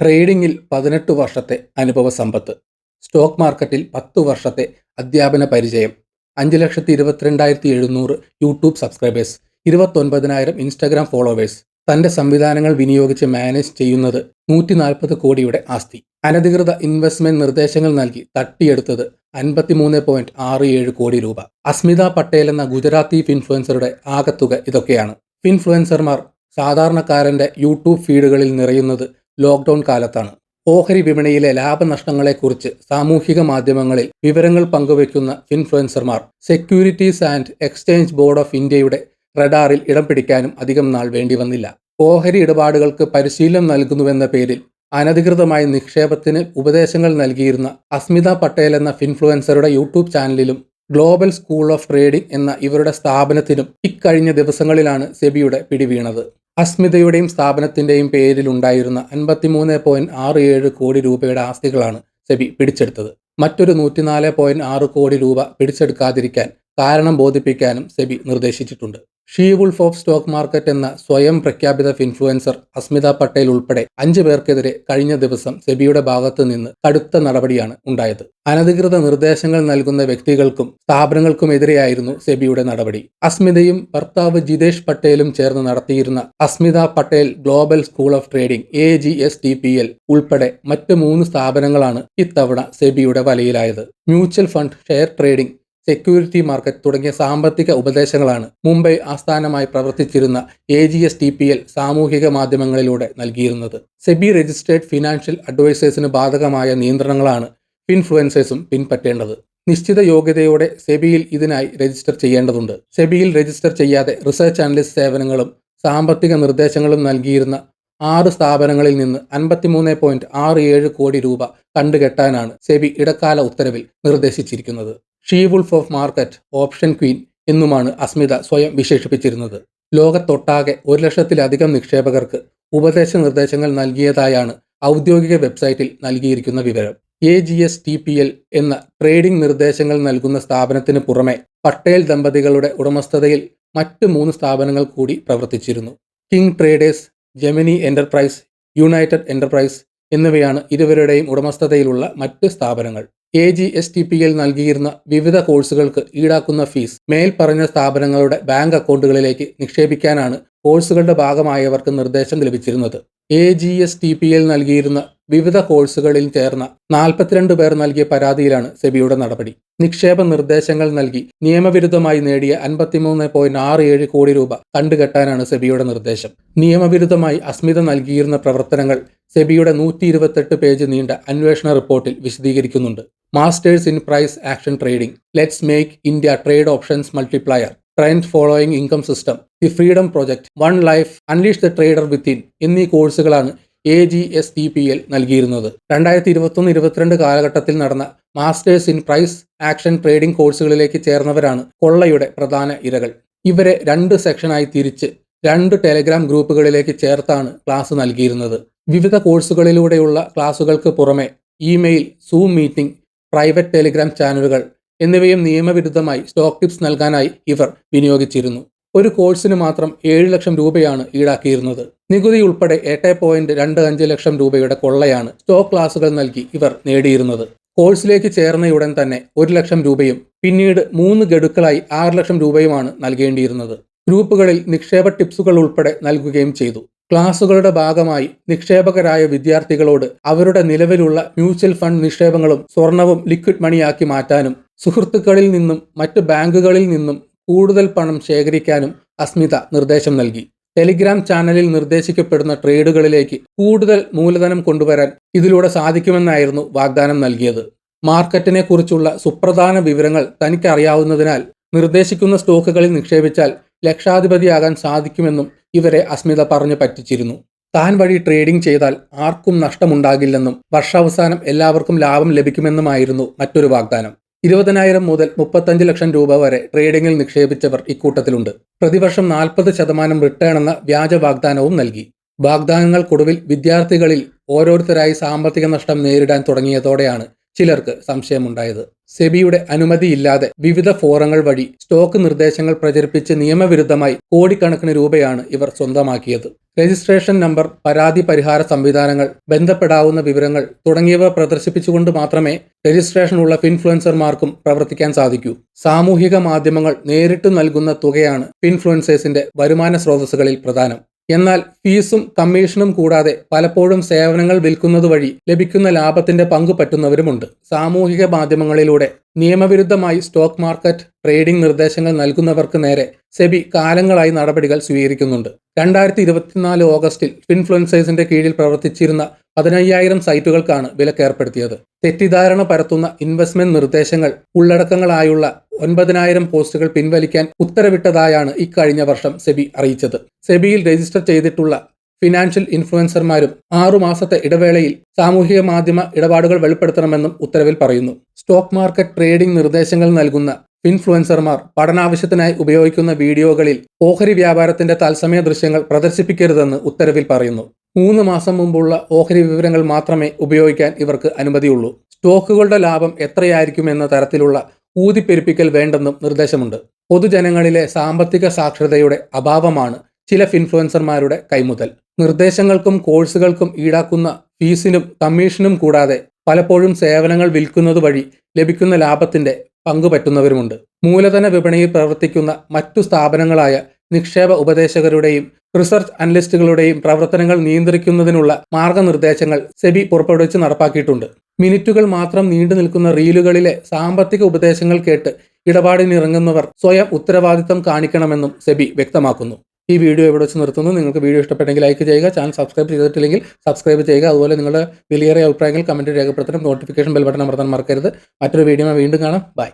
ട്രേഡിംഗിൽ പതിനെട്ട് വർഷത്തെ അനുഭവ സമ്പത്ത് സ്റ്റോക്ക് മാർക്കറ്റിൽ പത്ത് വർഷത്തെ അധ്യാപന പരിചയം അഞ്ച് ലക്ഷത്തി ഇരുപത്തിരണ്ടായിരത്തി എഴുന്നൂറ് യൂട്യൂബ് സബ്സ്ക്രൈബേഴ്സ് ഇരുപത്തൊൻപതിനായിരം ഇൻസ്റ്റാഗ്രാം ഫോളോവേഴ്സ്. തന്റെ സംവിധാനങ്ങൾ വിനിയോഗിച്ച് മാനേജ് ചെയ്യുന്നത് നൂറ്റി നാൽപ്പത് കോടിയുടെ ആസ്തി. അനധികൃത ഇൻവെസ്റ്റ്മെന്റ് നിർദ്ദേശങ്ങൾ നൽകി തട്ടിയെടുത്തത് അൻപത്തിമൂന്ന് പോയിന്റ് ആറ് ഏഴ് കോടി രൂപ. അസ്മിത പട്ടേൽ എന്ന ഗുജറാത്തി ഫിൻഫ്ലുവൻസറുടെ ആകത്തുക ഇതൊക്കെയാണ്. ഫിൻഫ്ലുവൻസർമാർ സാധാരണക്കാരന്റെ യൂട്യൂബ് ഫീഡുകളിൽ നിറയുന്നത് ലോക്ക്ഡൌൺ കാലത്താണ്. ഓഹരി വിപണിയിലെ ലാഭനഷ്ടങ്ങളെക്കുറിച്ച് സാമൂഹിക മാധ്യമങ്ങളിൽ വിവരങ്ങൾ പങ്കുവയ്ക്കുന്ന ഇൻഫ്ലുവൻസർമാർ securities and exchange board of ഇന്ത്യയുടെ റഡാറിൽ ഇടം പിടിക്കാനും അധികം നാൾ വേണ്ടി വന്നില്ല ഓഹരി ഇടപാടുകൾക്ക് പരിശീലനം നൽകുന്നുവെന്ന പേരിൽ അനധികൃതമായി നിക്ഷേപത്തിന് ഉപദേശങ്ങൾ നൽകിയിരുന്ന അസ്മിത പട്ടേൽ എന്ന ഇൻഫ്ലുവൻസറുടെ യൂട്യൂബ് ചാനലിലും ഗ്ലോബൽ സ്കൂൾ ഓഫ് ട്രേഡിംഗ് എന്ന ഇവരുടെ സ്ഥാപനത്തിനും ഇക്കഴിഞ്ഞ ദിവസങ്ങളിലാണ് സെബിയുടെ പിടിവീണത്. അസ്മിതയുടെയും സ്ഥാപനത്തിന്റെയും പേരിൽ ഉണ്ടായിരുന്ന അൻപത്തിമൂന്ന് പോയിന്റ് ആറ് ഏഴ് കോടി രൂപയുടെ ആസ്തികളാണ് സെബി പിടിച്ചെടുത്തത്. മറ്റൊരു നൂറ്റിനാല് പോയിന്റ് ആറ് കോടി രൂപ പിടിച്ചെടുക്കാതിരിക്കാൻ കാരണം ബോധിപ്പിക്കാനും സെബി നിർദ്ദേശിച്ചിട്ടുണ്ട്. She wolf of stock market എന്ന സ്വയം പ്രഖ്യാപിത ഇൻഫ്ലുവൻസർ അസ്മിത പട്ടേൽ ഉൾപ്പെടെ അഞ്ചു പേർക്കെതിരെ കഴിഞ്ഞ ദിവസം സെബിയുടെ ഭാഗത്തു നിന്ന് കടുത്ത നടപടിയാണ് ഉണ്ടായത്. അനധികൃത നിർദ്ദേശങ്ങൾ നൽകുന്ന വ്യക്തികൾക്കും സ്ഥാപനങ്ങൾക്കും എതിരെയായിരുന്നു സെബിയുടെ നടപടി. അസ്മിതയും ഭർത്താവ് ജിതേഷ് പട്ടേലും ചേർന്ന് നടത്തിയിരുന്ന Asmita Patel global school of trading A G S T P L ഉൾപ്പെടെ മറ്റ് മൂന്ന് സ്ഥാപനങ്ങളാണ് ഇത്തവണ സെബിയുടെ വലയിലായത്. Mutual fund share trading security market തുടങ്ങിയ സാമ്പത്തിക ഉപദേശങ്ങളാണ് മുംബൈ ആസ്ഥാനമായി പ്രവർത്തിച്ചിരുന്ന A G S T P L സാമൂഹിക മാധ്യമങ്ങളിലൂടെ നൽകിയിരുന്നത്. സെബി രജിസ്ട്രേഡ് ഫിനാൻഷ്യൽ അഡ്വൈസേഴ്സിന് ബാധകമായ നിയന്ത്രണങ്ങളാണ് ഇൻഫ്ലുവൻസേഴ്സും പിൻപറ്റേണ്ടത്. നിശ്ചിത യോഗ്യതയോടെ സെബിയിൽ ഇതിനായി രജിസ്റ്റർ ചെയ്യേണ്ടതുണ്ട്. സെബിയിൽ രജിസ്റ്റർ ചെയ്യാതെ റിസർച്ച് അനലിസ്റ്റ് സേവനങ്ങളും സാമ്പത്തിക നിർദ്ദേശങ്ങളും നൽകിയിരുന്ന ആറ് സ്ഥാപനങ്ങളിൽ നിന്ന് അൻപത്തിമൂന്ന് പോയിന്റ് ആറ് ഏഴ് കോടി രൂപ കണ്ടുകെട്ടാനാണ് സെബി ഇടക്കാല ഉത്തരവിൽ നിർദ്ദേശിച്ചിരിക്കുന്നത്. She wolf of market option queen എന്നുമാണ് അസ്മിത സ്വയം വിശേഷിപ്പിച്ചിരുന്നത്. ലോകത്തൊട്ടാകെ ഒരു ലക്ഷത്തിലധികം നിക്ഷേപകർക്ക് ഉപദേശ നിർദ്ദേശങ്ങൾ നൽകിയതായാണ് ഔദ്യോഗിക വെബ്സൈറ്റിൽ നൽകിയിരിക്കുന്ന വിവരം. A G S T P L എന്ന ട്രേഡിംഗ് നിർദ്ദേശങ്ങൾ നൽകുന്ന സ്ഥാപനത്തിന് പുറമെ പട്ടേൽ ദമ്പതികളുടെ ഉടമസ്ഥതയിൽ മറ്റ് മൂന്ന് സ്ഥാപനങ്ങൾ കൂടി പ്രവർത്തിച്ചിരുന്നു. King traders Gemini enterprise united enterprise എന്നിവയാണ് ഇരുവരുടെയും ഉടമസ്ഥതയിലുള്ള മറ്റ് സ്ഥാപനങ്ങൾ. A G S T P L നൽകിയിരുന്ന വിവിധ കോഴ്സുകൾക്ക് ഈടാക്കുന്ന ഫീസ് മേൽപ്പറഞ്ഞ സ്ഥാപനങ്ങളുടെ ബാങ്ക് അക്കൗണ്ടുകളിലേക്ക് നിക്ഷേപിക്കാനാണ് കോഴ്സുകളുടെ ഭാഗമായവർക്ക് നിർദ്ദേശം ലഭിച്ചിരുന്നത്. A G S T P L നൽകിയിരുന്ന വിവിധ കോഴ്സുകളിൽ ചേർന്ന നാൽപ്പത്തിരണ്ട് പേർ നൽകിയ പരാതിയിലാണ് സെബിയുടെ നടപടി. നിക്ഷേപ നിർദ്ദേശങ്ങൾ നൽകി നിയമവിരുദ്ധമായി നേടിയ അൻപത്തിമൂന്ന് പോയിന്റ് ആറ് ഏഴ് കോടി രൂപ കണ്ടുകെട്ടാനാണ് സെബിയുടെ നിർദ്ദേശം. നിയമവിരുദ്ധമായി അസ്മിത നൽകിയിരുന്ന പ്രവർത്തനങ്ങൾ സെബിയുടെ നൂറ്റി ഇരുപത്തെട്ട് പേജ് നീണ്ട അന്വേഷണ റിപ്പോർട്ടിൽ വിശദീകരിക്കുന്നുണ്ട്. Masters in price action trading let's make India trade options multiplier trend following income system the freedom project one life unleash the trader within എന്നീ കോഴ്സുകളാണ് A G S T P L നൽകിയിരുന്നത്. രണ്ടായിരത്തി ഇരുപത്തൊന്ന് ഇരുപത്തിരണ്ട് കാലഘട്ടത്തിൽ നടന്ന masters in price action trading കോഴ്സുകളിലേക്ക് ചേർന്നവരാണ് കൊള്ളയുടെ പ്രധാന ഇരകൾ. ഇവരെ രണ്ട് സെക്ഷനായി തിരിച്ച് രണ്ട് ടെലിഗ്രാം ഗ്രൂപ്പുകളിലേക്ക് ചേർത്താണ് ക്ലാസ് നൽകിയിരുന്നത്. വിവിധ കോഴ്സുകളിലൂടെയുള്ള ക്ലാസുകൾക്ക് പുറമെ email zoom meeting private Telegram ചാനലുകൾ എന്നിവയും നിയമവിരുദ്ധമായി സ്റ്റോക്ക് ടിപ്സ് നൽകാനായി ഇവർ വിനിയോഗിച്ചിരുന്നു. ഒരു കോഴ്സിന് മാത്രം ഏഴ് ലക്ഷം രൂപയാണ് ഈടാക്കിയിരുന്നത്. നികുതി ഉൾപ്പെടെ എട്ട് പോയിന്റ് രണ്ട് അഞ്ച് ലക്ഷം രൂപയുടെ കൊള്ളയാണ് സ്റ്റോക്ക് ക്ലാസുകൾ നൽകി ഇവർ നേടിയിരുന്നത്. കോഴ്സിലേക്ക് ചേർന്നയുടൻ തന്നെ ഒരു ലക്ഷം രൂപയും പിന്നീട് മൂന്ന് ഗഡുക്കളായി ആറ് ലക്ഷം രൂപയുമാണ് നൽകേണ്ടിയിരുന്നത്. ഗ്രൂപ്പുകളിൽ നിക്ഷേപ ടിപ്സുകൾ ഉൾപ്പെടെ നൽകുകയും ചെയ്തു. ക്ലാസുകളുടെ ഭാഗമായി നിക്ഷേപകരായ വിദ്യാർത്ഥികളോട് അവരുടെ നിലവിലുള്ള മ്യൂച്വൽ ഫണ്ട് നിക്ഷേപങ്ങളും സ്വർണവും ലിക്വിഡ് മണിയാക്കി മാറ്റാനും സുഹൃത്തുക്കളിൽ നിന്നും മറ്റ് ബാങ്കുകളിൽ നിന്നും കൂടുതൽ പണം ശേഖരിക്കാനും അസ്മിത നിർദ്ദേശം നൽകി. ടെലിഗ്രാം ചാനലിൽ നിർദ്ദേശിക്കപ്പെടുന്ന ട്രേഡുകളിലേക്ക് കൂടുതൽ മൂലധനം കൊണ്ടുവരാൻ ഇതിലൂടെ സാധിക്കുമെന്നായിരുന്നു വാഗ്ദാനം നൽകിയത്. മാർക്കറ്റിനെ കുറിച്ചുള്ള സുപ്രധാന വിവരങ്ങൾ തനിക്ക് അറിയാവുന്നതിനാൽ നിർദ്ദേശിക്കുന്ന സ്റ്റോക്കുകളിൽ നിക്ഷേപിച്ചാൽ ലക്ഷാധിപതിയാകാൻ സാധിക്കുമെന്നും ഇവരെ അസ്മിത പറഞ്ഞു പറ്റിച്ചിരുന്നു. താൻ വഴി ട്രേഡിംഗ് ചെയ്താൽ ആർക്കും നഷ്ടമുണ്ടാകില്ലെന്നും വർഷാവസാനം എല്ലാവർക്കും ലാഭം ലഭിക്കുമെന്നുമായിരുന്നു മറ്റൊരു വാഗ്ദാനം. ഇരുപതിനായിരം മുതൽ മുപ്പത്തഞ്ച് ലക്ഷം രൂപ വരെ ട്രേഡിംഗിൽ നിക്ഷേപിച്ചവർ ഇക്കൂട്ടത്തിലുണ്ട്. പ്രതിവർഷം നാൽപ്പത് ശതമാനം റിട്ടേൺ എന്ന വ്യാജ വാഗ്ദാനവും നൽകി. വാഗ്ദാനങ്ങൾക്കൊടുവിൽ വിദ്യാർത്ഥികളിൽ ഓരോരുത്തരായി സാമ്പത്തിക നഷ്ടം നേരിടാൻ തുടങ്ങിയതോടെയാണ് ചിലർക്ക് സംശയമുണ്ടായത്. സെബിയുടെ അനുമതിയില്ലാതെ വിവിധ ഫോറങ്ങൾ വഴി സ്റ്റോക്ക് നിർദ്ദേശങ്ങൾ പ്രചരിപ്പിച്ച് നിയമവിരുദ്ധമായി കോടിക്കണക്കിന് രൂപയാണ് ഇവർ സ്വന്തമാക്കിയത്. രജിസ്ട്രേഷൻ നമ്പർ പരാതി പരിഹാര സംവിധാനങ്ങൾ ബന്ധപ്പെടാവുന്ന വിവരങ്ങൾ തുടങ്ങിയവ പ്രദർശിപ്പിച്ചുകൊണ്ട് മാത്രമേ രജിസ്ട്രേഷനുള്ള ഫിൻഫ്ലുവൻസർമാർക്കും പ്രവർത്തിക്കാൻ സാധിക്കൂ. സാമൂഹിക മാധ്യമങ്ങൾ നേരിട്ട് നൽകുന്ന തുകയാണ് ഫിൻഫ്ലുവൻസേഴ്സിന്റെ വരുമാന സ്രോതസ്സുകളിൽ പ്രധാനം. എന്നാൽ ഫീസും കമ്മീഷനും കൂടാതെ പലപ്പോഴും സേവനങ്ങൾ വിൽക്കുന്നത് വഴി ലഭിക്കുന്ന ലാഭത്തിന്റെ പങ്കു പറ്റുന്നവരുമുണ്ട്. സാമൂഹിക മാധ്യമങ്ങളിലൂടെ നിയമവിരുദ്ധമായി സ്റ്റോക്ക് മാർക്കറ്റ് ട്രേഡിംഗ് നിർദ്ദേശങ്ങൾ നൽകുന്നവർക്ക് നേരെ സെബി കാലങ്ങളായി നടപടികൾ സ്വീകരിക്കുന്നുണ്ട്. രണ്ടായിരത്തി ഇരുപത്തിനാല് ഓഗസ്റ്റിൽ ഫിൻഫ്ലുവൻസേഴ്സിന്റെ കീഴിൽ പ്രവർത്തിച്ചിരുന്ന പതിനയ്യായിരം സൈറ്റുകൾക്കാണ് വിലക്കേർപ്പെടുത്തിയത്. തെറ്റിദ്ധാരണ പരത്തുന്ന ഇൻവെസ്റ്റ്മെന്റ് നിർദ്ദേശങ്ങൾ ഉള്ളടക്കങ്ങളായുള്ള ഒൻപതിനായിരം പോസ്റ്റുകൾ പിൻവലിക്കാൻ ഉത്തരവിട്ടതായാണ് ഇക്കഴിഞ്ഞ വർഷം സെബി അറിയിച്ചത്. സെബിയിൽ രജിസ്റ്റർ ചെയ്തിട്ടുള്ള ഫിനാൻഷ്യൽ ഇൻഫ്ലുവൻസർമാരും ആറുമാസത്തെ ഇടവേളയിൽ സാമൂഹിക മാധ്യമ ഇടപാടുകൾ വെളിപ്പെടുത്തണമെന്നും ഉത്തരവിൽ പറയുന്നു. സ്റ്റോക്ക് മാർക്കറ്റ് ട്രേഡിംഗ് നിർദ്ദേശങ്ങൾ നൽകുന്ന ഇൻഫ്ലുവൻസർമാർ പഠനാവശ്യത്തിനായി ഉപയോഗിക്കുന്ന വീഡിയോകളിൽ ഓഹരി വ്യാപാരത്തിന്റെ തത്സമയ ദൃശ്യങ്ങൾ പ്രദർശിപ്പിക്കരുതെന്ന് ഉത്തരവിൽ പറയുന്നു. മൂന്ന് മാസം മുമ്പുള്ള ഓഹരി വിവരങ്ങൾ മാത്രമേ ഉപയോഗിക്കാൻ ഇവർക്ക് അനുമതിയുള്ളൂ. സ്റ്റോക്കുകളുടെ ലാഭം എത്രയായിരിക്കുമെന്ന തരത്തിലുള്ള ഊതിപ്പെരുപ്പിക്കൽ വേണ്ടെന്നും നിർദ്ദേശമുണ്ട്. പൊതുജനങ്ങളിലെ സാമ്പത്തിക സാക്ഷരതയുടെ അഭാവമാണ് ചില ഫിൻഫ്ലുവൻസർമാരുടെ കൈമുതൽ. നിർദ്ദേശങ്ങൾക്കും കോഴ്സുകൾക്കും ഈടാക്കുന്ന ഫീസിനും കമ്മീഷനും കൂടാതെ പലപ്പോഴും സേവനങ്ങൾ വിൽക്കുന്നത് വഴി ലഭിക്കുന്ന ലാഭത്തിന്റെ പങ്കുപറ്റുന്നവരുമുണ്ട് മൂലധന വിപണിയിൽ പ്രവർത്തിക്കുന്ന മറ്റു സ്ഥാപനങ്ങളായ നിക്ഷേപ ഉപദേശകരുടെയും റിസർച്ച് അനലിസ്റ്റുകളുടെയും പ്രവർത്തനങ്ങൾ നിയന്ത്രിക്കുന്നതിനുള്ള മാർഗനിർദ്ദേശങ്ങൾ സെബി പുറപ്പെടുവിച്ച് നടപ്പാക്കിയിട്ടുണ്ട്. മിനിറ്റുകൾ മാത്രം നീണ്ടു നിൽക്കുന്ന റീലുകളിലെ സാമ്പത്തിക ഉപദേശങ്ങൾ കേട്ട് ഇടപാടിനിറങ്ങുന്നവർ സ്വയം ഉത്തരവാദിത്തം കാണിക്കണമെന്നും സെബി വ്യക്തമാക്കുന്നു. ഈ വീഡിയോ ഇവിടെ വെച്ച് നിർത്തുന്നു? നിങ്ങൾക്ക് വീഡിയോ ഇഷ്ടപ്പെട്ടെങ്കിൽ ലൈക്ക് ചെയ്യുക ചാനൽ സബ്സ്ക്രൈബ് ചെയ്തിട്ടില്ലെങ്കിൽ സബ്സ്ക്രൈബ് ചെയ്യുക. അതുപോലെ നിങ്ങളുടെ വിലയേറിയ അഭിപ്രായങ്ങൾ കമന്റ് രേഖപ്പെടുത്തണം. നോട്ടിഫിക്കേഷൻ ബെൽ ബട്ടൺ അമർത്താൻ മറക്കരുത്. മറ്റൊരു വീഡിയോ വീണ്ടും കാണാം. ബൈ.